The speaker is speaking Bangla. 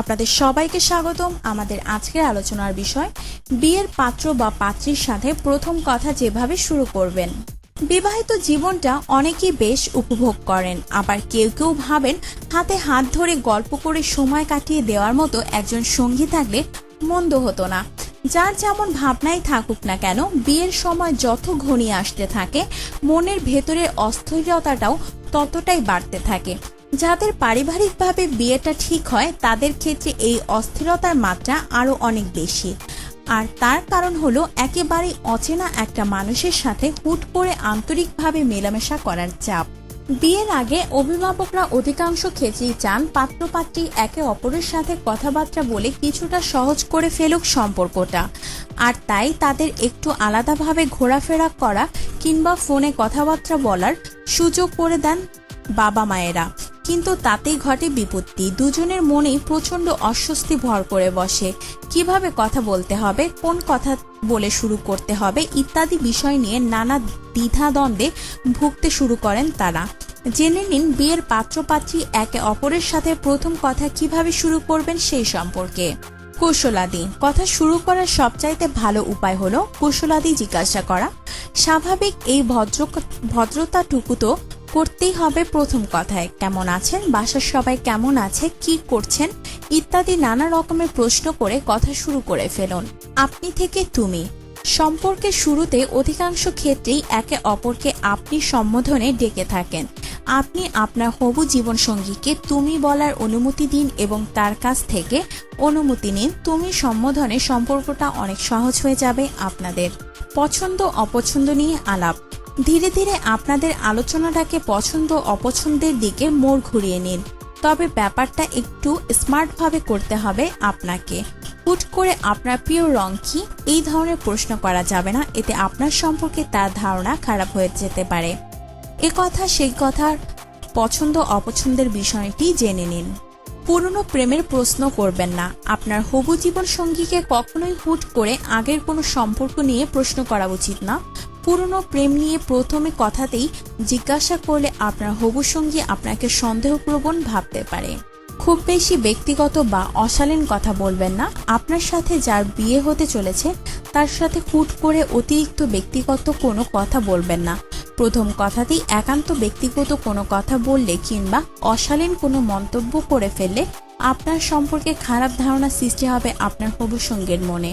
আপনাদের সবাইকে স্বাগতম আমাদের আজকের আলোচনার বিষয়, বিয়ের পাত্র বা পাত্রীর সাথে প্রথম কথা যেভাবে শুরু করবেন। বিবাহিত জীবনটা অনেকেই বেশ উপভোগ করেন, আবার কেউ কেউ ভাবেন হাতে হাত ধরে গল্প করে সময় কাটিয়ে দেওয়ার মতো একজন সঙ্গী থাকলে মন্দ হতো না। যার যেমন ভাবনাই থাকুক না কেন, বিয়ের সময় যত ঘনিয়ে আসতে থাকে, মনের ভেতরের অস্থিরতাটাও ততটাই বাড়তে থাকে। যাদের পারিবারিকভাবে বিয়েটা ঠিক হয়, তাদের ক্ষেত্রে এই অস্থিরতার মাত্রা আরও অনেক বেশি। আর তার কারণ হলো একেবারে অচেনা একটা মানুষের সাথে হুট করে আন্তরিকভাবে মেলামেশা করার চাপ। বিয়ের আগে অভিভাবকরা অধিকাংশ ক্ষেত্রেই চান পাত্রপাত্রী একে অপরের সাথে কথাবার্তা বলে কিছুটা সহজ করে ফেলুক সম্পর্কটা। আর তাই তাদের একটু আলাদাভাবে ঘোরাফেরা করা কিংবা ফোনে কথাবার্তা বলার সুযোগ করে দেন বাবা মায়েরা কিন্তু তাতেই ঘটে বিপত্তি। দুজনের মনেই প্রচণ্ড অস্বস্তি ভর করে বসে। কীভাবে কথা বলতে হবে, কোন কথা বলে শুরু করতে হবে, ইত্যাদি বিষয় নিয়ে নানা দ্বিধাদ্বন্দ্বে ভুগতে শুরু করেন তারা। জেনে নিন, বিয়ের পাত্রপাত্রী একে অপরের সাথে প্রথম কথা কীভাবে শুরু করবেন সেই সম্পর্কে। কুশলাদি, কথা শুরু করার সবচাইতে ভালো উপায় হলো কুশলাদি জিজ্ঞাসা করা। স্বাভাবিক এই ভদ্র ভদ্রতাটুকু তো করতেই হবে প্রথম কথায়। কেমন আছেন? বাসার সবাই কেমন আছে? কি করছেন? ইত্যাদি নানা রকমের প্রশ্ন করে কথা শুরু করে ফেলুন। আপনি থেকে তুমি। সম্পর্কের শুরুতে অধিকাংশ ক্ষেত্রেই একে অপরকে আপনি সম্বোধনে ডেকে থাকেন। আপনি আপনার হবু জীবনসঙ্গীকে তুমি বলার অনুমতি দিন এবং তার কাছ থেকে অনুমতি নিন। তুমি সম্বোধনে সম্পর্কটা অনেক সহজ হয়ে যাবে আপনাদের। পছন্দ অপছন্দ নিয়ে আলাপ। ধীরে ধীরে আপনাদের আলোচনাটাকে পছন্দ অপছন্দের দিকে মোড় ঘুরিয়ে নিন। তবে ব্যাপারটা একটু স্মার্টভাবে করতে হবে আপনাকে। হুট করে আপনার প্রিয় রং কি? এই ধরনের প্রশ্ন করা যাবে না। এতে আপনার সম্পর্কে তার ধারণা খারাপ হয়ে যেতে পারে। এ কথা, সেই কথার পছন্দ অপছন্দের বিষয়টি জেনে নিন। পুরনো প্রেমের প্রশ্ন করবেন না। আপনার হবু জীবন সঙ্গীকে কখনোই হুট করে আগের কোনো সম্পর্ক নিয়ে প্রশ্ন করা উচিত না। পুরনো প্রেম নিয়ে প্রথমে কথাতেই জিজ্ঞাসা করলে আপনার হবু সঙ্গী আপনাকে সন্দেহপ্রবণ ভাবতে পারে। খুব বেশি ব্যক্তিগত বা অশালীন কথা বলবেন না। আপনার সাথে যার বিয়ে হতে চলেছে, তার সাথে হুট করে অতিরিক্ত ব্যক্তিগত কোনো কথা বলবেন না। প্রথম কথাতেই একান্ত ব্যক্তিগত কোনো কথা বললে কিংবা অশালীন কোনো মন্তব্য করে ফেললে আপনার সম্পর্কে খারাপ ধারণা সৃষ্টি হবে আপনার হবু সঙ্গের মনে।